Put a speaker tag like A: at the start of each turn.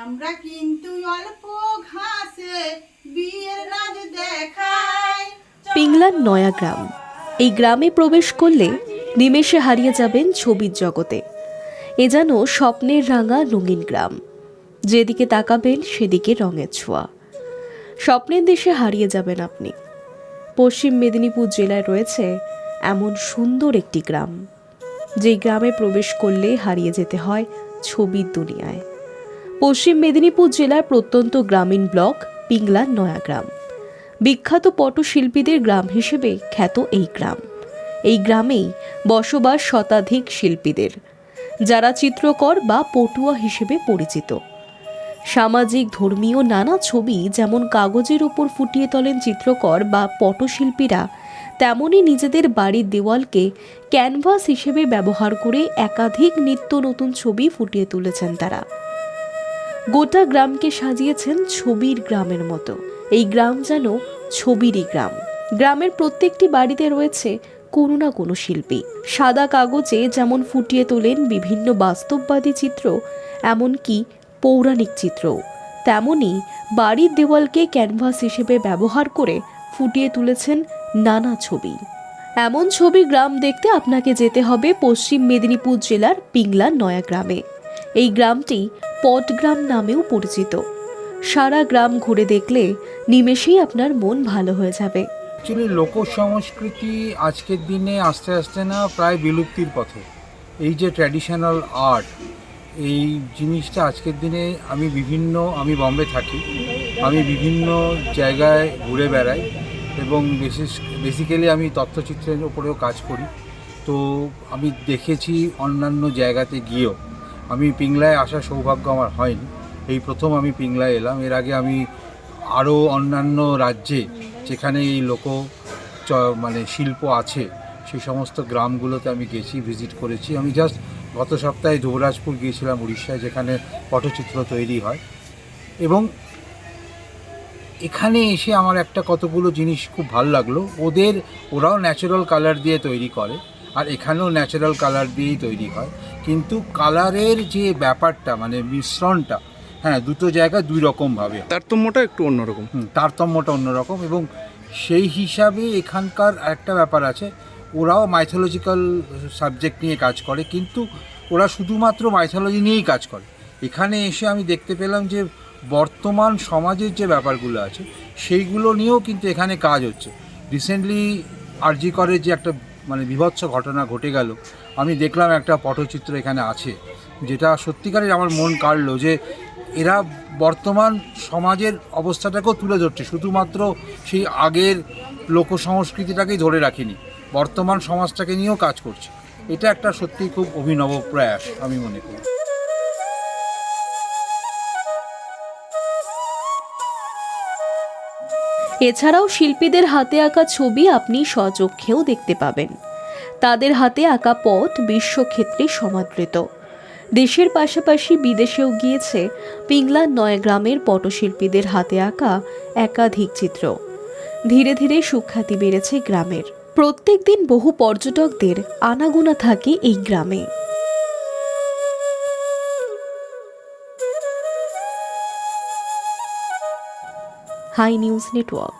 A: আমরা কিন্তু অল্প ঘাসে বিয়ের রাজ দেখাই। পিংলার নয়া গ্রাম। এই গ্রামে প্রবেশ করলে নিমেষে হারিয়ে যাবেন ছবির জগতে। এ যেন স্বপ্নের রাঙা রঙিন গ্রাম। যেদিকে তাকাবেন সেদিকে রঙের ছোঁয়া। স্বপ্নের দেশে হারিয়ে যাবেন আপনি। পশ্চিম মেদিনীপুর জেলায় রয়েছে এমন সুন্দর একটি গ্রাম। যেই গ্রামে প্রবেশ করলে হারিয়ে যেতে হয় ছবির দুনিয়ায়। পশ্চিম মেদিনীপুর জেলার প্রত্যন্ত গ্রামীণ ব্লক পিংলার নয়াগ্রাম বিখ্যাত পটশিল্পীদের গ্রাম হিসেবে খ্যাত এই গ্রাম। এই গ্রামেই বসবাস শতাধিক শিল্পীদের, যারা চিত্রকর বা পটুয়া হিসেবে পরিচিত। সামাজিক, ধর্মীয় নানা ছবি যেমন কাগজের ওপর ফুটিয়ে তোলেন চিত্রকর বা পটশিল্পীরা, তেমনই নিজেদের বাড়ির দেওয়ালকে ক্যানভাস হিসেবে ব্যবহার করে একাধিক নিত্য নতুন ছবি ফুটিয়ে তুলেছেন তারা। গোটা গ্রামকে সাজিয়েছেন ছবির গ্রামের মতো। এই গ্রাম যেন ছবিরই গ্রাম। গ্রামের প্রত্যেকটি বাড়িতে রয়েছে কোনো না কোনো শিল্পী। সাদা কাগজে যেমন ফুটিয়ে তোলেন বিভিন্ন বাস্তববাদী চিত্র, এমনকি পৌরাণিক চিত্র তেমনই বাড়ির দেওয়ালকে ক্যানভাস হিসেবে ব্যবহার করে ফুটিয়ে তুলেছেন নানা ছবি। এমন ছবি গ্রাম দেখতে আপনাকে যেতে হবে পশ্চিম মেদিনীপুর জেলার পিংলা নয়া গ্রামে। এই গ্রামটি পটগ্রাম নামেও পরিচিত। সারা গ্রাম ঘুরে দেখলে নিমেষেই আপনার মন ভালো হয়ে যাবে।
B: অ্যাকচুয়ালি লোক সংস্কৃতি আজকের দিনে আস্তে আস্তে না প্রায় বিলুপ্তির পথে। এই যে ট্র্যাডিশনাল আর্ট এই জিনিসটা আজকের দিনে আমি বিভিন্ন, আমি বম্বে থাকি। আমি বিভিন্ন জায়গায় ঘুরে বেড়াই এবং বিশেষ বেসিক্যালি আমি তথ্যচিত্রের ওপরেও কাজ করি। তো আমি দেখেছি অন্যান্য জায়গাতে গিয়েও আমি পিংলায় আসার সৌভাগ্য আমার হয়নি। এই প্রথম আমি পিংলায় এলাম। এর আগে আমি আরও অন্যান্য রাজ্যে যেখানে এই লোক মানে শিল্প আছে, সেই সমস্ত গ্রামগুলোতে আমি গেছি, ভিজিট করেছি। আমি জাস্ট গত সপ্তাহে যুবরাজপুর গিয়েছিলাম উড়িষ্যায়, যেখানে পটচিত্র তৈরি হয়। এবং এখানে এসে আমার একটা কতগুলো জিনিস খুব ভালো লাগল। ওদের, ওরাও ন্যাচারাল কালার দিয়ে তৈরি করে। আর এখানেও ন্যাচারাল কালার দিয়েই তৈরি হয়। কিন্তু কালারের যে ব্যাপারটা মানে মিশ্রণটা হ্যাঁ দুটো জায়গায় দুই রকমভাবে
C: তারতম্যটা একটু অন্যরকম।
B: হুম, তারতম্যটা অন্যরকম এবং সেই হিসাবে এখানকার একটা ব্যাপার আছে ওরাও মাইথোলজিক্যাল সাবজেক্ট নিয়ে কাজ করে কিন্তু ওরা শুধুমাত্র মাইথোলজি নিয়েই কাজ করে। এখানে এসে আমি দেখতে পেলাম যে বর্তমান সমাজের যে ব্যাপারগুলো আছে সেইগুলো নিয়েও কিন্তু এখানে কাজ হচ্ছে। রিসেন্টলি আরজি করে যে একটা মানে বিভৎস ঘটনা ঘটে গেল। আমি দেখলাম একটা পটচিত্র এখানে আছে, যেটা সত্যিকারের আমার মন কাড়লো যে এরা বর্তমান সমাজের অবস্থাটাকেও তুলে ধরছে, শুধুমাত্র সেই আগের লোক সংস্কৃতিটাকেই ধরে রাখেনি, বর্তমান সমাজটাকে নিয়েও কাজ করছে। এটা একটা সত্যি খুব অভিনব প্রয়াস, আমি মনে করি।
A: এছাড়াও শিল্পীদের হাতে আঁকা ছবি আপনি স্বচক্ষেও দেখতে পাবেন। তাদের হাতে আঁকা পথ বিশ্বক্ষেত্রে সমাদৃত। দেশের পাশাপাশি বিদেশেও গিয়েছে পিংলার নয়গ্রামের পটশিল্পীদের হাতে আঁকা একাধিক চিত্র। ধীরে ধীরে সুখ্যাতি বেড়েছে গ্রামের। প্রত্যেক দিন বহু পর্যটকদের আনাগোনা থাকে এই গ্রামে। High news network